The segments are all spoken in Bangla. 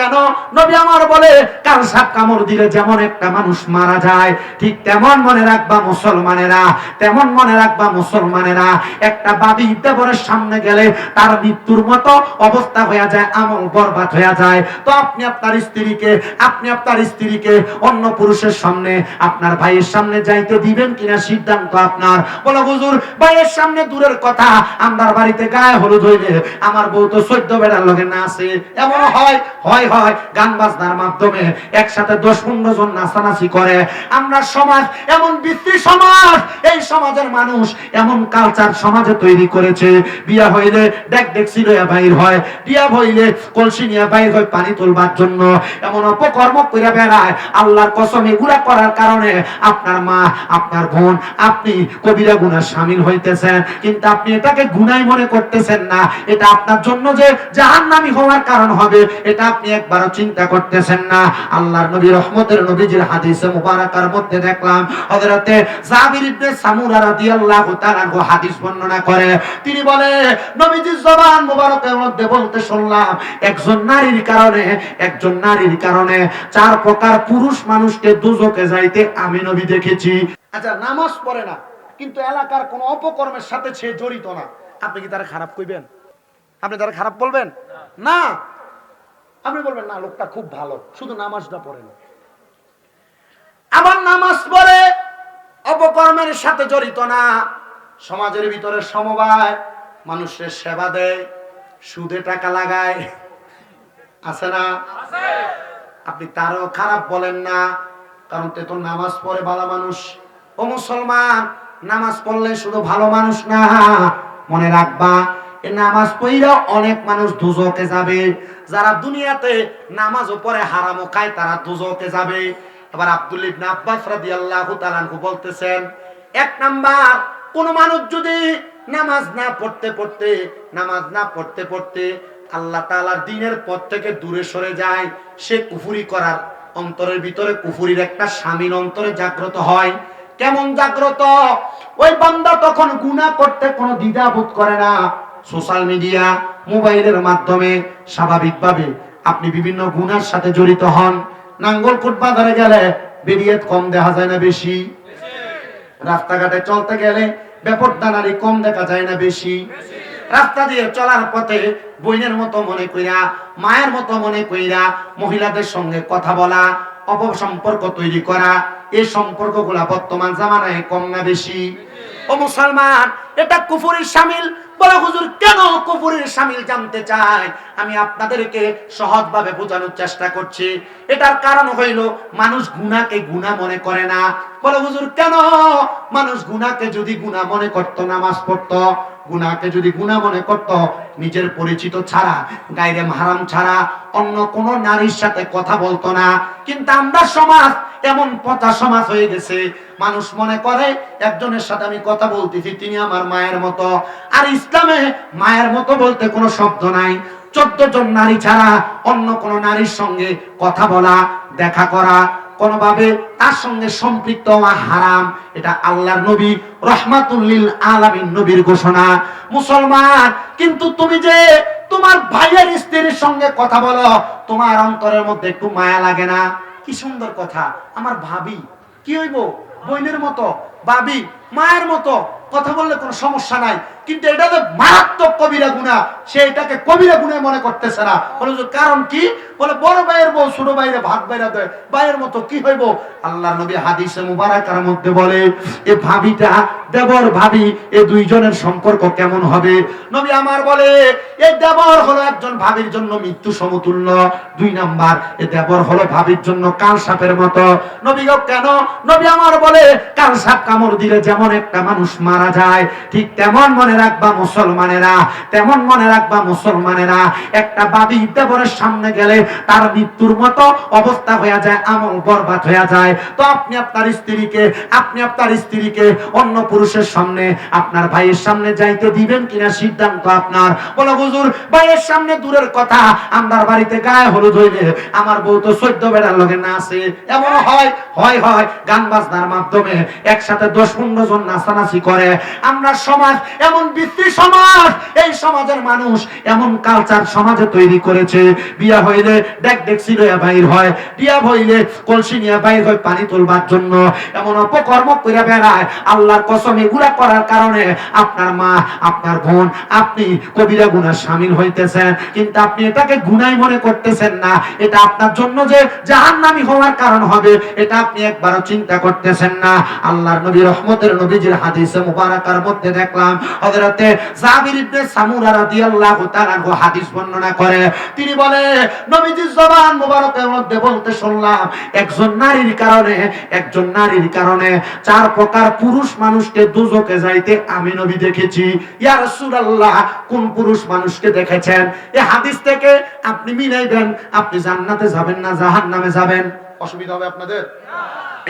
কেন? নবী আমার বলে, কাল সাপ কামড় দিলে যেমন একটা মানুষ মারা যায়, ঠিক তেমন মনে রাখবা মুসলমানেরা, তেমন মনে রাখবা মুসলমানেরা, একটা বাবি দেবরের সামনে গেলে তার মৃত্যুর মতো অবস্থা হয়ে যায়, আমল বরবাদ হয়ে যায়। তো আপনি আপনার স্ত্রীকে, আপনি আপনার স্ত্রীকে অন্য পুরুষের সামনে, আপনার ভাইয়ের সামনে যাইতে দিবেন কিনা সিদ্ধান্ত আপনার। বলো হুজুর, ভাইয়ের সামনে দূরের কথা আমার বাড়িতে গায়ে হলুদ হইলে আমার বউ তো সদ্য বেড়ার লগে না আছে এমন হয় হয় হয় গান বাজনার মাধ্যমে একসাথে দশ পনেরো জন নাচানাচি করে। আমরা সমাজ, এমন সমাজ, এই সমাজের মানুষ এমন কালচার সমাজে তৈরি করেছে। বিয়া হইলে ডেক ডেকসি লইয়া হয়, বিয়া হইলে কলসি নিয়ে হয় পানি জন্য এমন অপকর্ম করে বেড়ায়। আল্লাহর কসম, এগুলা করার কারণে আপনার মা, আপনার বোন, আপনি কবিরা গুনার সামিল হইতেছেন। কিন্তু আপনি এটাকে গুনাই মনে করতেছেন না। এটা আপনার জন্য যে জাহান্নামী হওয়ার কারণ হবে, এটা আপনি একবারও চিন্তা করতেছেন না। আল্লাহর নবী, রহমতের নবীজির হাদিসে মুবারাকার মধ্যে দেখলাম, হযরতে জাবির ইবনে সামুরা রাদিয়াল্লাহু তাআলা হাদিস বর্ণনা করে। তিনি বলে, নবীজির জবান মুবারকের মধ্যে বলতে শুনলাম, একজন নারীর কারণে, একজন নারীর কারণে চার প্রকার পুরুষ মানুষকে দুজকে যাইতে আমি নবী দেখেছি। আচ্ছা নামাজ পড়ে না, কিন্তু এলাকার কোনো অপকর্মের সাথে সে জড়িত না। আপনি কি তারা খারাপ কইবেন? আপনি তারা খারাপ বলবেন? না আপনি বলবেন, না, লোকটা খুব ভালো, শুধু নামাজটা পড়ে না। আবার নামাজ পড়ে, অপকর্মের সাথে জড়িত না। সমাজের ভিতরে সমবায়, মানুষের সেবা দেয়, সুদে টাকা লাগায়। আছে না? আপনি তারও খারাপ বলেন না, কারণ তে তো নামাজ পড়ে ভালো মানুষ। ও মুসলমান, নামাজ পড়লে শুধু ভালো মানুষ না, মনে রাখবা নামাজ পড়লেও অনেক মানুষ দুজকে যাবে। যারা দুনিয়াতে নামাজও পড়ে, হারামও খায়, তারা দুজকে যাবে। এবার আব্দুল ইবনে আব্বাস রাদিয়াল্লাহু তাআলা বলতেছেন, এক নাম্বার, কোন মানুষ যদি নামাজ না পড়তে পড়তে, নামাজ না পড়তে পড়তে আল্লাহ তাআলার দিনের পথ থেকে দূরে সরে যায়, সে কুফুরি করার অন্তরের ভিতরে কুফুরির একটা স্বামীর অন্তরে জাগ্রত হয়। কেমন জাগ্রত? ওই বান্দা তখন গুনাহ করতে কোনো দ্বিধাবোধ করে না। সোশ্যাল মিডিয়া, মোবাইলের মাধ্যমে স্বাভাবিকভাবে আপনি বিভিন্ন গুনার সাথে জড়িত হন। নাঙ্গলকোট বাজারে গেলে বেরিয়েত কম দেখা যায় না বেশি। রাস্তাঘাটে চলতে গেলে ব্যাপারটা নারী কম দেখা যায় না বেশি। রাস্তা দিয়ে চলার পথে বইনের মতো মনে কইরা, মায়ের মতো মনে কইরা মহিলাদের সঙ্গে কথা বলা, অপসম্পর্ক তৈরি করা এই সম্পর্কগুলা বর্তমান জামানায় কম না বেশি। ও মুসলমান, এটা কুফুরির শামিল শামিল জানতে চায় আমি আপনাদেরকে সহজভাবে বোঝানোর চেষ্টা করছি। এটার কারণ হইল, মানুষ গুনাকে গুনাহ মনে করে না। বলে কেন মানুষ গুণাকে যদি গুনা মনে করতো, নামাজ পড়তো? গুনাকে যদি গুনাহ মনে করত, নিজের পরিচিত ছাড়া গায়রে মাহারাম ছাড়া, অন্য কোন নারীর সাথে কথা বলতো না। কিন্তু আমরা সমাজ, এমন পচা সমাজ হয়ে গেছে। মানুষ মনে করে, একজনের সাথে আমি কথা বলতেছি, তিনি আমার মায়ের মতো। আর ইসলামে মায়ের মতো বলতে কোনো শব্দ নাই। চোদ্দ জন নারী ছাড়া অন্য কোন নারীর সঙ্গে কথা বলা, দেখা করা কোনোভাবে তার সঙ্গে সম্পৃক্ত হওয়া হারাম। এটা আল্লাহর নবী রহমাতুল্লিল আলামিন নবীর ঘোষণা। মুসলমান, কিন্তু তুমি যে তোমার ভাইয়ের স্ত্রীর সঙ্গে কথা বলো, তোমার অন্তরের মধ্যে একটু মায়া লাগে না? কি সুন্দর কথা। আমার ভাবি, কি হইব? বইনের মতো, ভাবি, মায়ের মতো, কথা বললে কোনো সমস্যা নাই। কিন্তু এটা যে মারাত্মক কবিরা গুণা সে এটাকে কবিরা গুণে মনে করতেছে না। বলে কারণ কি? বলে বড় ভাইয়ের বউ, ছোট ভাইরে ভাগ বাইরা দেয়। ভাইয়ের মতো কি হইব? আল্লাহ নবী হাদিসে মুবারাকার মধ্যে বলে, এ ভাবিটা, দেবর ভাবি, এ দুইজনের সম্পর্ক কেমন হবে? নবী আমার বলে, এ দেবর হলো একজন ভাবির জন্য মৃত্যু সমতুল্য। দুই নাম্বার, এ দেবর হলো ভাবির জন্য কাল সাপের মতো। নবী কেন? নবী আমার বলে কাল সাপ কামড় দিলে যেমন একটা মানুষ মারা যায়, ঠিক তেমন মনে রাখবা মুসলমানেরা, তেমন মনে রাখবা মুসলমানেরা, একটা বাবি দেবরের সামনে গেলে তার মৃত্যুর মতো অবস্থা হয়ে যায়, আমল বরবাদ হয়ে যায়। তো আপনি আপনার স্ত্রীকে, আপনি আপনার স্ত্রীকে অন্য পুরুষের সামনে, আপনার ভাইয়ের সামনে যাইতে দিবেন কিনা সিদ্ধান্ত আপনার। বলো হুজুর, ভাইয়ের সামনে দূরের কথা আমার বাড়িতে গায়ে হলুদ হইলে আমার বউ তো সদ্য বেড়ার লগে না আছে। এমন হয় হয় হয়, গান বাজনার মাধ্যমে একসাথে দশ পনেরো জন নাচানাচি করে। আমরা সমাজ এমন এমন বৃত্তি সমাজ, এই সমাজের মানুষ এমন কালচার সমাজে তৈরি করেছে। বিয়া হইলে ডেক ডেকসি লইয়া বাইর হয়, বিয়া হইলে কলসি নিয়ে বাইর হয় পানি তুলবার জন্য এমন অপকর্ম করে বেড়ায়। আল্লাহর কসম এগুলা করার কারণে আপনার মা, আপনার বোন, আপনি কবিরা গুনার সামিল হইতেছেন, কিন্তু আপনি এটাকে গুনাই মনে করতেছেন না। এটা আপনার জন্য যে জাহান্নামী হওয়ার কারণ হবে, এটা আপনি একবারও চিন্তা করতেছেন না। আল্লাহর নবী, রহমতের নবীজির হাদিসে মুবারাকার মধ্যে দেখলাম হযরতে জাবির ইবনে সামুরা রাদিয়াল্লাহু তাআলা হাদিস বর্ণনা করে। তিনি বলে, নবীজির জবান মুবারকের মধ্যে বলতে শুনলাম, একজন নারীর কারণে, একজন নারীর কারণে চার প্রকার পুরুষ মানুষকে দুজকে যাইতে আমি নবী দেখেছি। ইয়া রাসূলুল্লাহ, কোন পুরুষ মানুষকে দেখেছেন? এই হাদিস থেকে আপনি মিলাইবেন, আপনি জান্নাতে যাবেন না জাহান্নামে যাবেন? অসুবিধা হবে আপনাদের?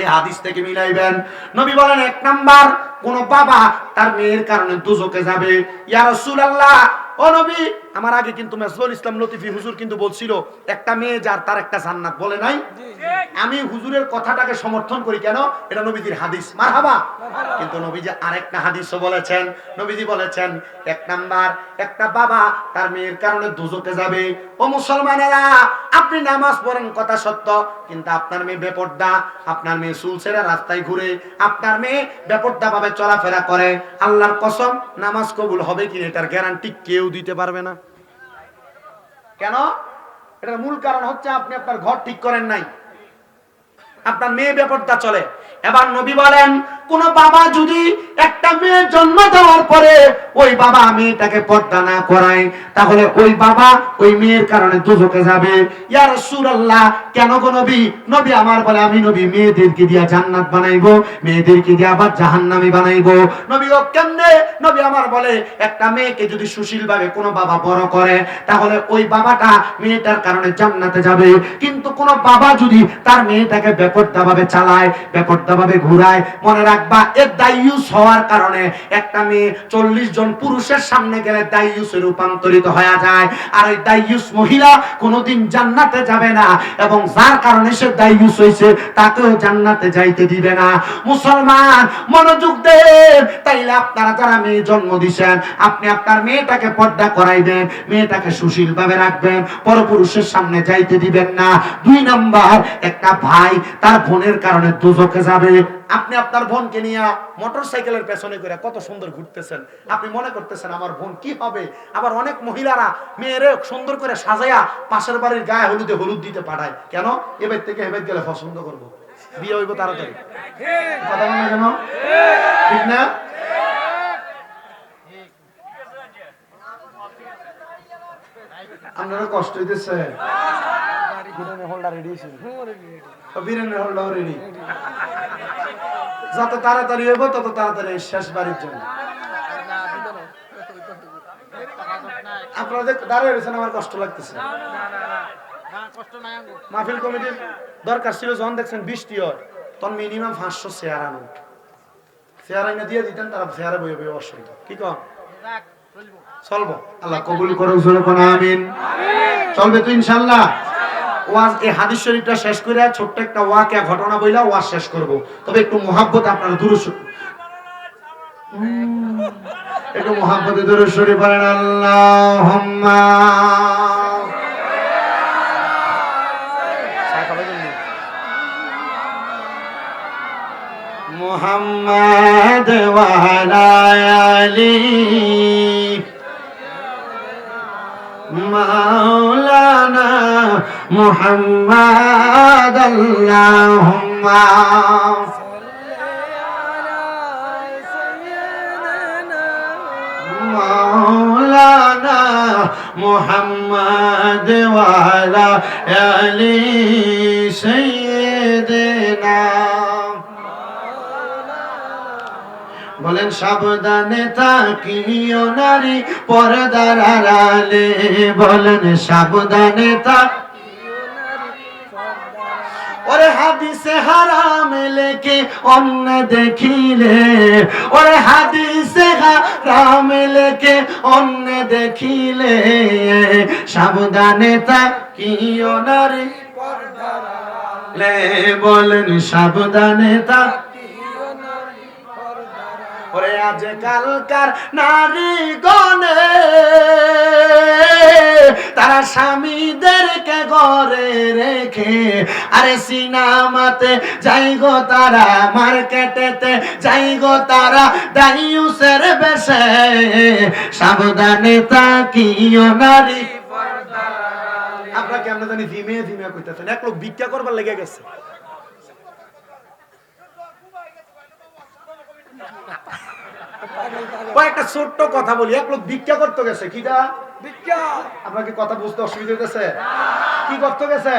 এই হাদিস থেকে মিলাইবেন। নবী বলেন, এক নাম্বার, কোন বাবা তার মেয়ের কারণে দুজকে যাবে। ইয়া রাসূলুল্লাহ ও নবী আমার আগে কিন্তু ইসলাম লতিফি হুজুর কিন্তু বলছিল একটা মেয়ে যার তার একটা জান্নাত বলে নাই। আমি হুজুরের কথাটাকে সমর্থন করি কেন? এটা নবীজির হাদিস। মারহাবা। কিন্তু নবীজি আরেকটা হাদিসও বলেছেন। নবীজি বলেছেন এক নাম্বার একটা বাবা তার মেয়ের কারণে দুজকে যাবে। ও মুসলমানেরা আপনি নামাজ পড়েন কথা সত্য কিন্তু আপনার মেয়ে বেপর্দা। আপনার মেয়ে ছেড়ে রাস্তায় ঘুরে আপনার মেয়ে বেপর্দা ভাবে চলাফেরা করে। আল্লাহর কসম নামাজ কবুল হবে কি এটার গ্যারান্টি কেউ দিতে পারবে না। কেন? এটার মূল কারণ হচ্ছে আপনি আপনার ঘর ঠিক করেন নাই। আপনার মেয়ে ব্যাপারটা চলে। এবার নবী বলেন, কোন বাবা যদি একটা মেয়ে জন্ম দেওয়ার পরে ওই বাবা মেয়েটাকে পর্দা না করায়, তাহলে ওই বাবা ওই মেয়ের কারণে দুজকে যাবে। ইয়া রাসূলুল্লাহ, কেন গো নবী? নবী আমার বলে, আমি নবী, মেয়েদেরকে দিয়া জান্নাত বানাইবো, মেয়েদেরকে দিয়া আবার জাহান্নামী বানাইবো। নবী ও কেমনে? নবী আমার বলে, একটা মেয়েকে যদি সুশীল ভাবে কোনো বাবা বড় করে, তাহলে ওই বাবাটা মেয়েটার কারণে জান্নাতে যাবে। কিন্তু কোন বাবা যদি তার মেয়েটাকে বেপর্দা ভাবে চালায় বেপর্দা ভাবে ঘুরায়। মনে রাখবা এর দায়ুস হওয়ার কারণে একটা মেয়ে চল্লিশ জন পুরুষের সামনে গেলে দায়ুসে রূপান্তরিত হয়ে যায়। আর ওই দায়ুস মহিলা কোনোদিন জান্নাতে যাবে না, এবং যার কারণে সে দায়ুস হয়েছে, তাকেও জান্নাতে যাইতে দিবে না। মুসলমান, মনোযোগ দেন। তাইলে আপনারা যারা মেয়ে জন্ম দিছেন, আপনি আপনার মেয়েটাকে পর্দা করাইবেন, মেয়েটাকে সুশীল ভাবে রাখবেন, পরপুরুষের সামনে যাইতে দিবেন না। দুই নাম্বার, একটা ভাই তার বোনের কারণে দুজকে যাবে। আপনি আপনার বোনকে নিয়ে মোটর সাইকেলের পেছনে করে কত সুন্দর ঘুরতেছেন। আপনি মনে করতেছেন, আমার বোন কি হবে? আবার অনেক মহিলারা মেয়েরে সুন্দর করে সাজাইয়া পাশের বাড়ির গায়ে হলুদে হলুদ দিতে পাঠায়। কেন? এবার থেকে এবার গেলে পছন্দ করব। বিয়ে হইব তাড়াতাড়ি। কেন? ঠিক না? আপনারা কষ্ট হইতেছে। হোল্ডার রেডি যত তাড়াতাড়ি হইব, তত তাড়াতাড়ি শেষ বাড়ির জন্য। আপনারা যে দাঁড়িয়ে রয়েছেন, আমার কষ্ট লাগতেছে। মাহফিল কমিটির দরকার ছিল, যখন দেখছেন বৃষ্টি হয়, তখন মিনিমাম পাঁচশো চেয়ার আনুন। চেয়ার আইনে দিয়ে দিতেন, তারা চেয়ারে বইয়ে বইয়ে অসুবিধা কি কম চলবো। আল্লাহ কবুল করুক কোন আমিন। চলবে তো ইনশাল্লাহ। ওয়াজ এই হাদিস শরীফটা শেষ করে ছোট্ট একটা ওয়াকে ঘটনা বইলা ওয়াজ শেষ করব। তবে একটু মোহাব্বত আপনারা দূর একটু মোহাব্বতে দূর শরীফ আল্লাহুম্মা মোহাম্মদ ওয়ালা আলী। مولانا محمد اللهم مولانا محمد وعلى آل سيدنا সাবধানে থাকিও নারী, পর্দার আড়ালে বলেন সাবধানে থাক ওরে হাদিসে হারাম লেকে অন্য দেখিলে। ওরে হাদিসে হারাম লেকে অন্য দেখিলে। সাবধানে থাকিও নারী বলেন সাবধানে থাক। ওরে আজ কালকার নারী গনে তারা স্বামীদেরকে ঘরে রেখে, আরে সিনেমাতে যাই গো তারা, মার্কেটেতে যাই গো তারা দাইউসের বেশে, সাবধানে তাকিও নারী। আপনাকে আমরা জানি ধিমে ধিমে কইতেছেন? এক লোক ভিক্ষা করবার লেগে গেছে। কয়েকটা ছোট্ট কথা বলি। এক লোক ভিক্ষা করতে গেছে। কিটা? আপনাকে কথা বুঝতে অসুবিধা হইতেছে? কি করতে গেছে?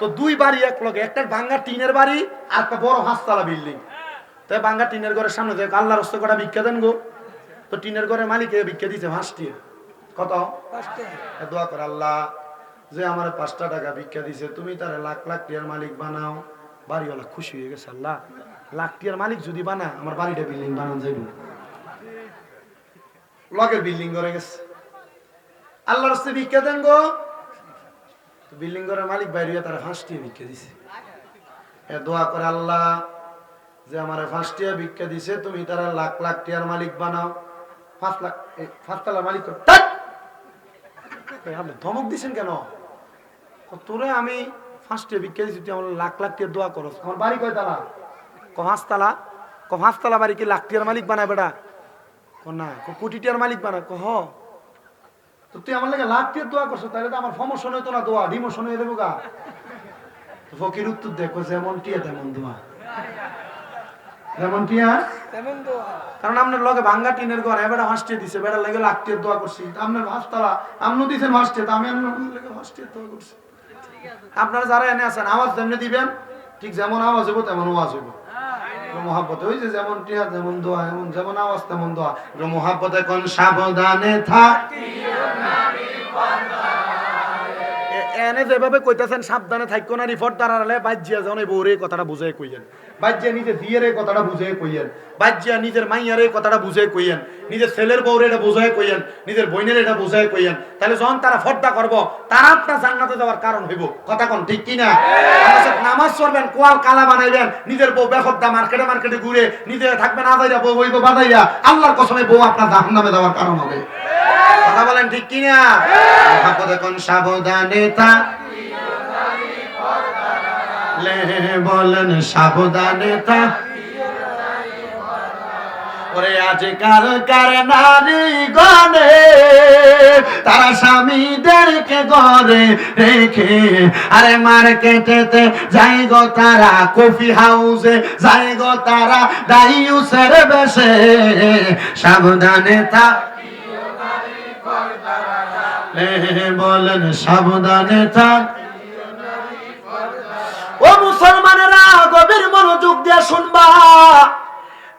তো দুই বাড়ি এক লগে একটা ভাঙ্গা টিনের বাড়ি আর একটা বড় হাঁসতলা বিল্ডিং। তাই ভাঙ্গা টিনের ঘরের সামনে আল্লাহ রস্ত কটা ভিক্ষা দেন গো। তো টিনের ঘরের মালিকে ভিক্ষা দিছে হাঁসটি কত? দোয়া করে আল্লাহ যে আমার পাঁচটা টাকা ভিক্ষা দিছে তুমি তার লাখ লাখ টিয়ার মালিক বানাও। বাড়িওয়ালা খুশি হয়ে গেছে আল্লাহ। লাখ টিয়ার মালিক যদি বানা আমার বাড়িটা বিল্ডিং বানান যাইব। লগের বিল্ডিং করে গেছে। আল্লাহ রাস্তে ভিক্ষা দেন গো। বিল্ডিং ঘরের মালিক বাইরে তারা ফাঁসটিয়ে ভিক্ষা দিছে। এ দোয়া করে আল্লাহ, যে আমার ফাঁসটিয়া ভিক্ষা দিছে, তুমি তারা লাখ লাখ টিয়ার মালিক বানাও। পাঁচ লাখ পাঁচতলা মালিক কর-! আপনি ধমক দিছেন কেন? তোরে আমি ফাঁসটিয়া ভিক্ষা দিছি, তুই আমার লাখ লাখ টিয়ার দোয়া করস। আমার বাড়ি কয় তালা? ক পাঁচতলা ক পাঁচতলা বাড়ি কি লাখ টিয়ার মালিক বানায় বেটা? না কোটি টিয়ার মালিক বানায়। ক হ তো তুই আমার লাগে লাখ টিয়ার দোয়া করছ তাহলে তো আমার সমস্যা হইতো না দোয়া ডিমোশন হয়ে দেবো গা। ফকির উত্তর দেখো যেমন টিয়া তেমন দোয়া। যেমন টিয়া? কারণ আপনার লগে ভাঙ্গা টিনের ঘর এবারে হাসতে দিছে বেড়া লাগে লাখতে দোয়া করছি। আপনার হাসতালা আমনু দিছেন হাসতে আমি আপনার লাগে হাসতে দোয়া করছি। আপনারা যারা এনে আছেন আওয়াজ যেমনি দিবেন ঠিক যেমন আওয়াজ হইব তেমন আওয়াজ হইব। মহাব্বত, ওই যে যেমন টিয়া, যেমন দোয়া, যেমন আওয়াজ, তেমন দোয়া। মহাব্বত কোন সাবধানে থাক। এনে যেভাবে কইতাছেন, সাবধানে থাকো না রিপোর্ট দাঁড়ালে যখন এই বউরে এই কথাটা বুঝে কইয়েন। বাজ্যিয়া নিজে দিয়ের কথাটা বুঝে কইয়েন। বাজ্যিয়া নিজের মাইয়ার এই কথাটা বুঝে কইয়েন। নিজের ছেলের বউরে এটা বুঝে কইয়েন। নিজের বইনের এটা বুঝে কইয়েন। তাহলে যখন তারা ফর্দা করব, তারা আপনার জান্নাতে যাওয়ার কারণ হইব। কথা কোন ঠিক কি না নামাজ পড়বেন, কোয়াল কালা বানাইবেন। নিজের বউ বেফর্দা মার্কেটে মার্কেটে ঘুরে নিজে থাকবেন আদাইরা বউ হইব বাদাইয়া আল্লাহর কসমে বউ আপনার জাহান্নামে যাওয়ার কারণ হবে। কথা বলেন ঠিক কিনা? মহাপদে কোন সাবধানে বলেন সাবধানে তা ওরে আজকাল কার নারী গনে, তারা স্বামীদেরকে ঘরে রেখে, আরে মার্কেটেতে যাই গো তারা, কফি হাউসে যাই গো তারা ডাইউসের বেশে, সাবধানে তা বলেন সাবধানে থাক। ও মুসলমানেরা গভীর মনোযোগ দিয়ে শুনবা।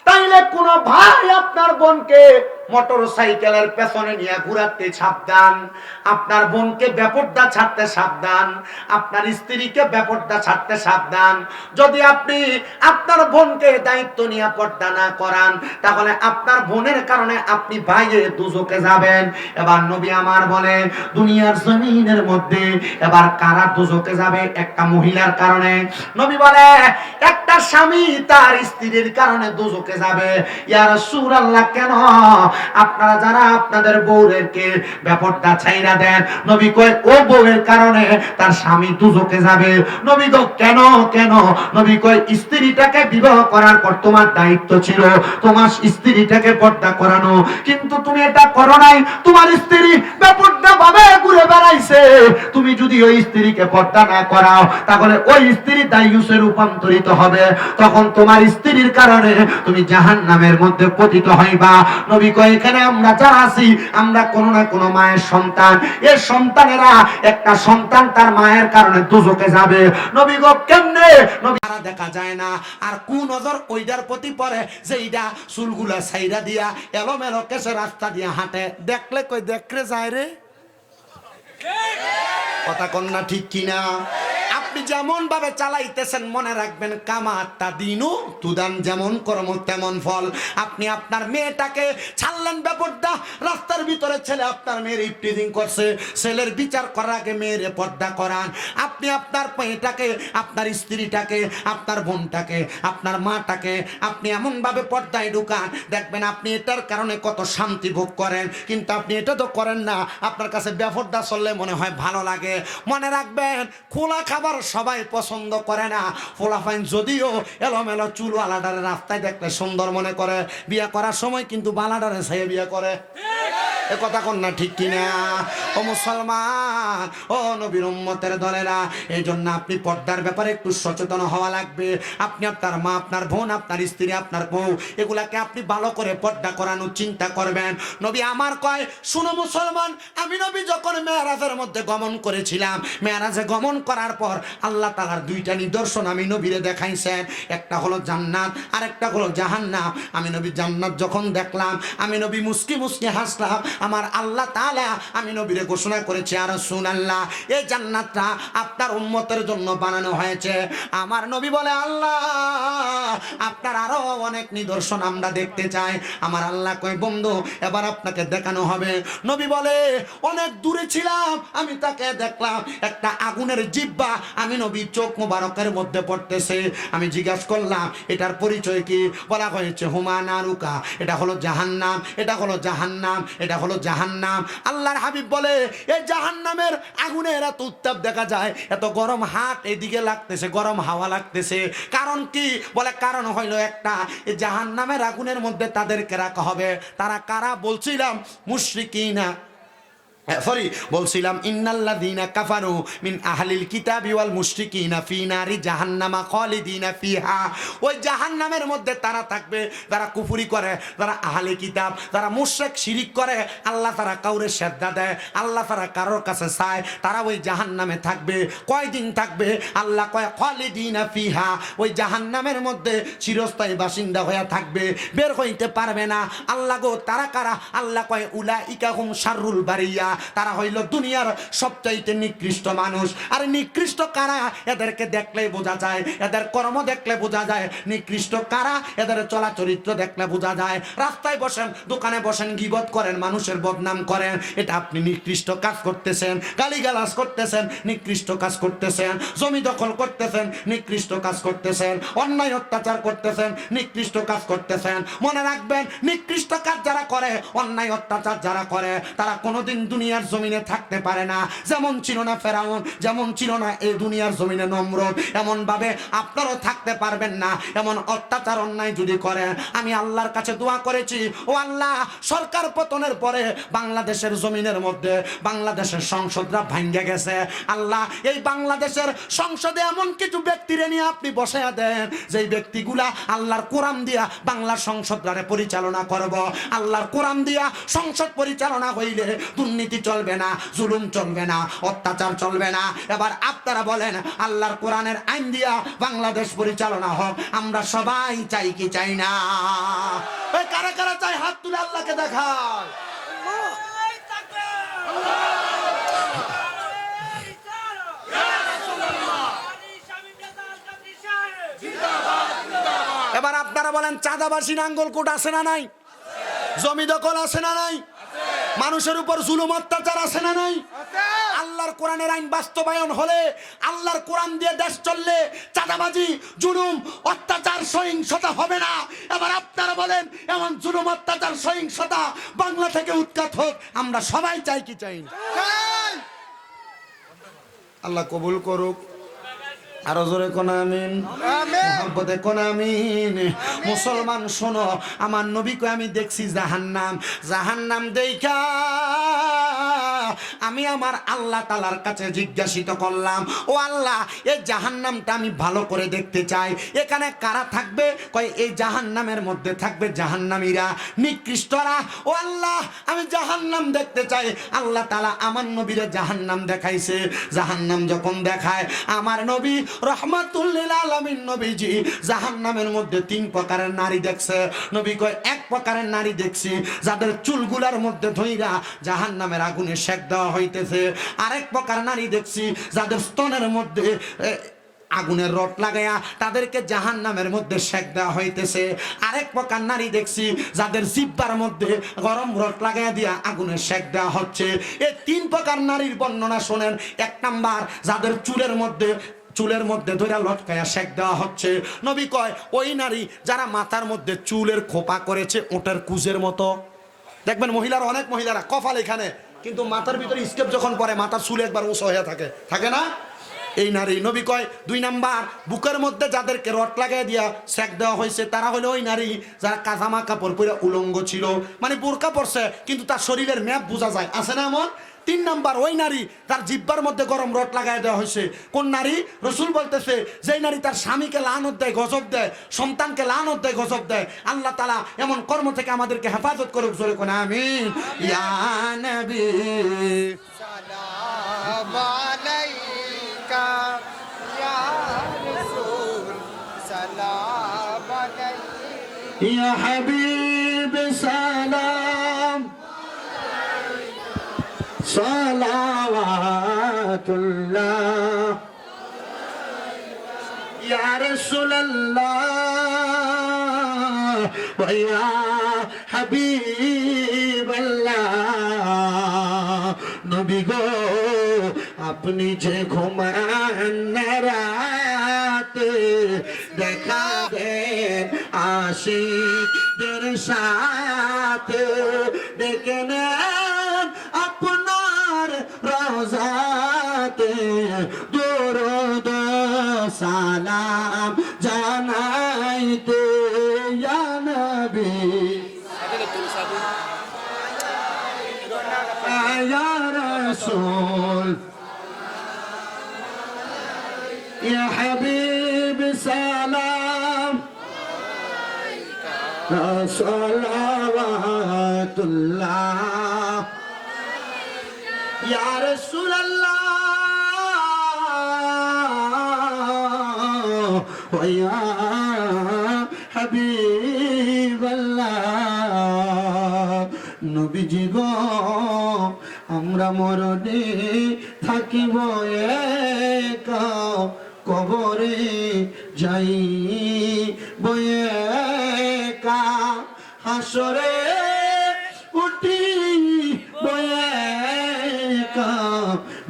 তাইলে কোন ভাই আপনার বোনকে মোটর সাইকেলের পেছনে নিয়ে ঘুরাতে সাবধান। আপনার বোনকে বেপরদা ছাড়তে সাবধান। আপনার স্ত্রীকে বেপরদা ছাড়তে সাবধান। যদি আপনি আপনার বোনকে দায়িত্ব নিয়ে পর্দা না করান, তাহলে আপনার বোনের কারণে আপনি ভাইয়ে দুজকে যাবেন। এবার নবী আমার বলে, দুনিয়ার জমিনের মধ্যে এবার কারা দুজকে যাবে? একটা মহিলার কারণে। নবী বলে, একটা স্বামী তার স্ত্রীর কারণে দুজকে যাবে। ইয়ার সুর আল্লাহ কেন আপনারা যারা আপনাদের বউরেরকে ব্যাপারটা ছাইরা দেন, নবী কয়, ও বউয়ের কারণে তার স্বামী দুজকে যাবে। নবী গো কেন কেন? নবী কয়, স্ত্রীটাকে বিবাহ করার পর তোমার দায়িত্ব ছিল, তোমার স্ত্রীটাকে পর্দা করানো। কিন্তু তুমি এটা করো নাই, তোমার স্ত্রী বেপর্দা ভাবে ঘুরে বেড়াইছে। তুমি যদি ওই স্ত্রীকে পর্দা না করাও, তাহলে ওই স্ত্রী দায়ুসে রূপান্তরিত হবে। তখন তোমার স্ত্রীর কারণে তুমি জাহান নামের মধ্যে পতিত হইবা। নবী কয় এখানে আমরা যারা আছি, আমরা কোনো না কোনো মায়ের সন্তান। এর সন্তানেরা একটা সন্তান তার মায়ের কারণে দুজকে যাবে। নবী গো, কেমনে? দেখা যায় না। আর কোন নজর ওইটার প্রতি পড়ে, যে এইটা চুলগুলা সাইরা দিয়া, এলোমেলো কেসে রাস্তা দিয়া হাঁটে। দেখলে কই দেখলে যায় রে? কথা কন্যা ঠিক কিনা? যেমন ভাবে চালাইতেছেন, মনে রাখবেন কামাতা দিনু, তুদান যেমন কর্ম তেমন ফল। আপনি আপনার মেয়েটাকে ছাড়লেন ব্যাপারটা রাস্তার ভিতরে ছেলে আপনার মেয়ের ইফটিজিং করছে, ছেলের বিচার করার আগে মেয়েরে পর্দা করান। আপনি আপনার মেয়েটাকে, আপনার স্ত্রীটাকে, আপনার বোনটাকে, আপনার মাটাকে, আপনি এমনভাবে পর্দায় ঢুকান, দেখবেন আপনি এটার কারণে কত শান্তি ভোগ করেন। কিন্তু আপনি এটা তো করেন না, আপনার কাছে ব্যাপারটা চললে মনে হয় ভালো লাগে। মনে রাখবেন, খোলা খাবার সবাই পছন্দ করে না। ফোলাফাইন যদিও এলোমেলো চুল আলাডারে রাস্তায় দেখলে সুন্দর মনে করে। বিয়ে করার সময় কিন্তু বালাডারে ছাইয়ে বিয়ে করে। এ কথা কন না ঠিক কিনা? ও মুসলমান, ও নবীর উম্মতের দলেরা এই জন্য আপনি পর্দার ব্যাপারে একটু সচেতন হওয়া লাগবে। আপনি আপনার মা, আপনার বোন, আপনার স্ত্রী, আপনার বউ, এগুলাকে আপনি ভালো করে পর্দা করানোর চিন্তা করবেন। নবী আমার কয়, শুনো মুসলমান, আমি নবী যখন মেয়ারাজের মধ্যে গমন করেছিলাম, মেয়ারাজে গমন করার পর আল্লাহ তালার দুইটা নিদর্শন আমি নবীরে দেখাইছেন। একটা হলো জান্নাত আর একটা হলো জাহান্নাম। আমি নবী জান্নাত যখন দেখলাম, আমি নবী মুসকি মুসকি হাসলাম আমার আল্লাহ তাআলা আমি নবীরে ঘোষণা করেছি, আর শুন আল্লাহ এই জান্নাতটা আপনার উম্মতের জন্য বানানো হয়েছে। আমার নবী বলে, আল্লাহ, আপনার আরও অনেক নিদর্শন আমরা দেখতে চাই। আমার আল্লাহ কয়, বন্ধু, এবার আপনাকে দেখানো হবে। নবী বলে, অনেক দূরে ছিলাম, আমি তাকে দেখলাম, একটা আগুনের জিব্বা আমি নবী চোখ মোবারকের মধ্যে পড়তেছে। আমি জিজ্ঞাসা করলাম, এটার পরিচয় কি? বলা হয়েছে, হুমা নারুকা। এটা হলো জাহান্নাম, এটা হলো জাহান্নাম, এটা হলো জাহান্নাম। আল্লাহর হাবিব বলে এই জাহান্নামের এরা তো উত্তাপ দেখা যায়, এত গরম হাত এদিকে লাগতেছে, গরম হাওয়া লাগতেছে। কারণ কি? বলে, কারণ হইল একটা এই জাহান্নামের আগুনের মধ্যে তাদেরকে রাখা হবে। তারা কারা? বলছিলাম, মুশরিকিনা। সরি বলছিলাম, ইন্নাল্লাযীনা কাফারু মিন আহলিল কিতাবি ওয়াল মুশরিকিনা ফি নারি জাহান্নামা খালিদিনা ফিহা। ওই জাহান্নামের মধ্যে তারা থাকবে, যারা কুফরি করে, যারা আহলে কিতাব, যারা মুশরিক, শিরিক করে। আল্লাহ তারা কাউরে শ্রদ্ধা দেয়, আল্লাহ তারা কারোর কাছে চায়। তারা ওই জাহান্নামে থাকবে। কয়দিন থাকবে? আল্লাহ কয়, খালিদিনা ফিহা। ওই জাহান্নামের মধ্যে চিরস্থায়ী বাসিন্দা হয়ে থাকবে, বের হইতে পারবে না। আল্লাহ গো, তারা কারা? আল্লাহ কয় উলা ইকাহুম শাররুল বারিয়া। তারা হইল দুনিয়ার সবচাইতে নিকৃষ্ট মানুষ। আর নিকৃষ্ট কারা? এদেরকে দেখলেই বোঝা যায়, এদের কর্ম দেখলে বোঝা যায়। নিকৃষ্ট কারা? এদের চলা চরিত্র দেখলে বোঝা যায়। রাস্তায় বসেন, দোকানে বসেন, গিবত করেন, মানুষের বদনাম করেন। এটা আপনি নিকৃষ্ট কাজ করতেছেন, গালিগালাজ করতেছেন, নিকৃষ্ট কাজ করতেছেন। জমি দখল করতেছেন, নিকৃষ্ট কাজ করতেছেন। অন্যায় অত্যাচার করতেছেন, নিকৃষ্ট কাজ করতেছেন। মনে রাখবেন, নিকৃষ্ট কাজ যারা করে, অন্যায় অত্যাচার যারা করে, তারা কোনোদিন দুনিয়ার জমিনে থাকতে পারে না। যেমন ছিল না ফেরাউন, যেমন ছিল না এই দুনিয়ার জমিনে নম্রত এমন ভাবে আপনারও থাকতে পারবেন না। এমন অত্যাচার, অন্যায় যদি করেন, আমি আল্লাহর কাছে দোয়া করেছি, ও আল্লাহ, সরকার পতনের পরে বাংলাদেশের জমিনের মধ্যে বাংলাদেশের সংসদরা ভাঙ্গে গেছে। আল্লাহ, এই বাংলাদেশের সংসদে এমন কিছু ব্যক্তিরে নিয়ে আপনি বসে দেন, যেই ব্যক্তিগুলা আল্লাহর কোরআন দিয়া বাংলার সংসদরারে পরিচালনা করব। আল্লাহর কোরআন দিয়া সংসদ পরিচালনা হইলে দুর্নীতি চলবে না, জুলুম চলবে না, অত্যাচার চলবে না। এবার আপনারা বলেন, আল্লাহর কোরআনের আইন দিয়া বাংলাদেশ পরিচালনা হোক, আমরা সবাই চাই কি চাই না? কারা কারা চাই হাত তুলে আল্লাহকে দেখায়? এবার আপনারা বলেন চাঁদাবাসী নাঙ্গলকোট আছে না নাই? জমি দখল আছে না নাই? মানুষের উপর জুলুম অত্যাচার আছে না নাই? আল্লাহর কোরআনের আইন বাস্তবায়ন হলে আল্লাহর কোরআন দিয়ে দেশ চললে চাঁদাবাজি জুলুম অত্যাচার সহিংসতা হবে না। এবার আপনারা বলেন এমন জুলুম অত্যাচার সহিংসতা বাংলা থেকে উৎখাত হোক আমরা সবাই চাই কি চাই। আল্লাহ কবুল করুক। আরও জোরে কোন আমিন? মোহাম্মদে কোন আমিন? মুসলমান শোনো আমার নবীকে আমি দেখছি জাহান্নাম। জাহান্নাম দেখা আমি আমার আল্লাহ তালার কাছে জিজ্ঞাসিত করলাম, ও আল্লাহ, এই জাহান্নামটা আমি ভালো করে দেখতে চাই। এখানে কারা থাকবে? কয়, এই জাহান্নামের মধ্যে থাকবে জাহান্নামীরা, নিকৃষ্টরা। ও আল্লাহ, আমি জাহান্নাম দেখতে চাই। আল্লাহ তালা আমার নবীরে জাহান্নাম দেখাইছে। জাহান্নাম যখন দেখায়, আমার নবী রহমাতুল্লিল আলমিন নবীজি জাহান্নামের মধ্যে তিন প্রকারের নারী দেখছে। নবী কয়, এক প্রকারের নারী দেখছি, যাদের চুলগুলার মধ্যে ধইরা জাহান্নামের আগুনে সেক দেওয়া হইতেছে। আরেক প্রকার নারী দেখছি, যাদের স্তনের মধ্যে আগুনের রড লাগাইয়া তাদেরকে জাহান নামের মধ্যে শেক দেওয়া হইতেছে। আরেক প্রকার নারী দেখছি, যাদের জিব্বার মধ্যে গরম রড লাগাইয়া দিয়া আগুনের শেক দেওয়া হচ্ছে। এই তিন প্রকার নারীর বর্ণনা শোনেন। এক নাম্বার, যাদের চুলের মধ্যে চুলের মধ্যে ধরে লটকায়া শেক দেওয়া হচ্ছে। নবী কয়, ওই নারী যারা মাথার মধ্যে চুলের খোপা করেছে, ওটার কুজের মতো। দেখবেন মহিলার অনেক মহিলারা, কপাল এখানে কিন্তু মাথার ভিতরে স্কেপ যখন পরে মাথার চুল একবার উঁচু হয়ে থাকে। থাকে না? এই নারী, নবী কয়, দুই নাম্বার, বুকের মধ্যে যাদেরকে রট লাগাই দিয়া সেক দেওয়া হয়েছে, তারা হলো ওই নারী যারা কাজামা কাপড় পরে উলঙ্গ ছিল। মানে বোরকা পড়ছে কিন্তু তার শরীরের ম্যাপ বোঝা যায়। আছে না এমন? তিন নাম্বার ওই নারী তার জিব্বার মধ্যে গরম রট লাগাই দেওয়া হয়েছে। কোন নারী? রসুল বলতেছে যেই নারী তার স্বামীকে লানত দেয় গজব দেয় সন্তানকে লানত দেয় গজব দেয় আল্লাহ তালা এমন কর্ম থেকে আমাদেরকে হেফাজত করুক জোরে কোন আমি ইয়া সালাওয়াতুল্লাহ ইয়া রাসূলুল্লাহ ওয়া ইয়া হাবিবাল্লাহ নবী গো আপনি যে ঘুমান রাতে দেখা দেন আশিকদের সাথে ডেকে নেন রোজাতে দরুদ সালাম জানাইতে ইয়া নবী ইয়া রাসূল يا حبيب سلام صلوات الله ইয়ার সুল্লাহ হাবিবাল্লাহ নবী জীব আমরা মরণে থাকিব একা কবরে যাই বয়েকা হাসরে।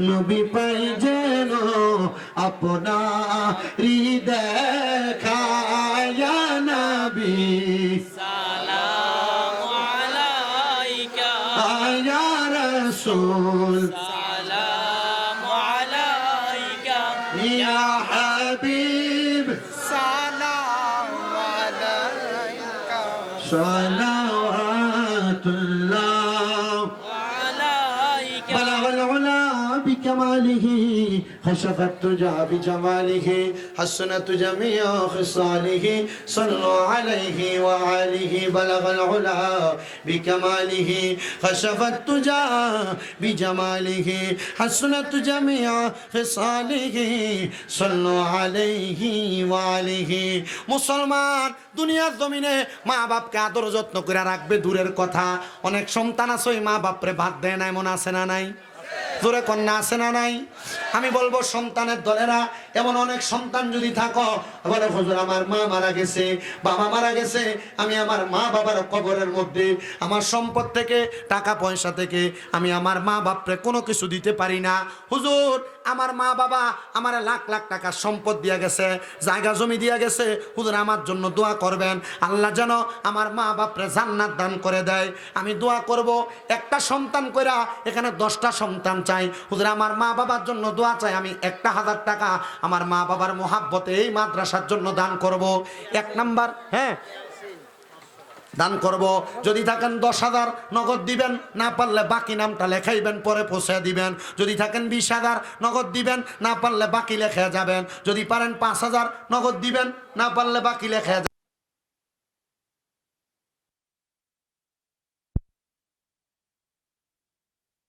নবী পাই যেন আপনা দেখা بكماله خشفت تجا بجماله حسنت جميع خصاله صلوا عليه وآله بلغ العلا بكماله خشفت تجا بجماله حسنت جميع خصاله صلوا عليه وآله মুসলমান দুনিয়ার জমিনে মা বাপকে আদর যত্ন করে রাখবে দূরের কথা অনেক সন্তান আছে ওই মা বাপরে ভাত দেয় না এমন আছে না নাই জোরে কন্যা আছে না নাই? আমি বলব, সন্তানের দলেরা, এমন অনেক সন্তান যদি থাকো, বলে, হুজুর, আমার মা মারা গেছে, বাবা মারা গেছে, আমি আমার মা বাবার কবরের মধ্যে, আমার সম্পদ থেকে, টাকা পয়সা থেকে, আমি আমার মা বাপরে কোনো কিছু দিতে পারি না। হুজুর আমার মা বাবা আমার লাখ লাখ টাকা সম্পদ দিয়া গেছে, জায়গা জমি দিয়া গেছে, হুজুর আমার জন্য দোয়া করবেন। আল্লাহ যেন আমার মা বাপরে জান্নাত দান করে দেয়। আমি দোয়া করব, একটা সন্তান কইরা এখানে দশটা সন্তান চাই। হুজুর আমার মা বাবার জন্য দোয়া চাই, আমি একটা হাজার টাকা আমার মা বাবার মোহাব্বতে এই মাদ্রাসার জন্য দান করব। এক নাম্বার হ্যাঁ দান করব। যদি থাকেন দশ হাজার নগদ দিবেন, না পারলে বাকি নামটা লেখাইবেন, পরে পৌঁছে দিবেন। যদি থাকেন বিশ হাজার নগদ দিবেন, না পারলে বাকি লেখা যাবেন। যদি পারেন পাঁচ হাজার নগদ দিবেন, না পারলে বাকি লেখা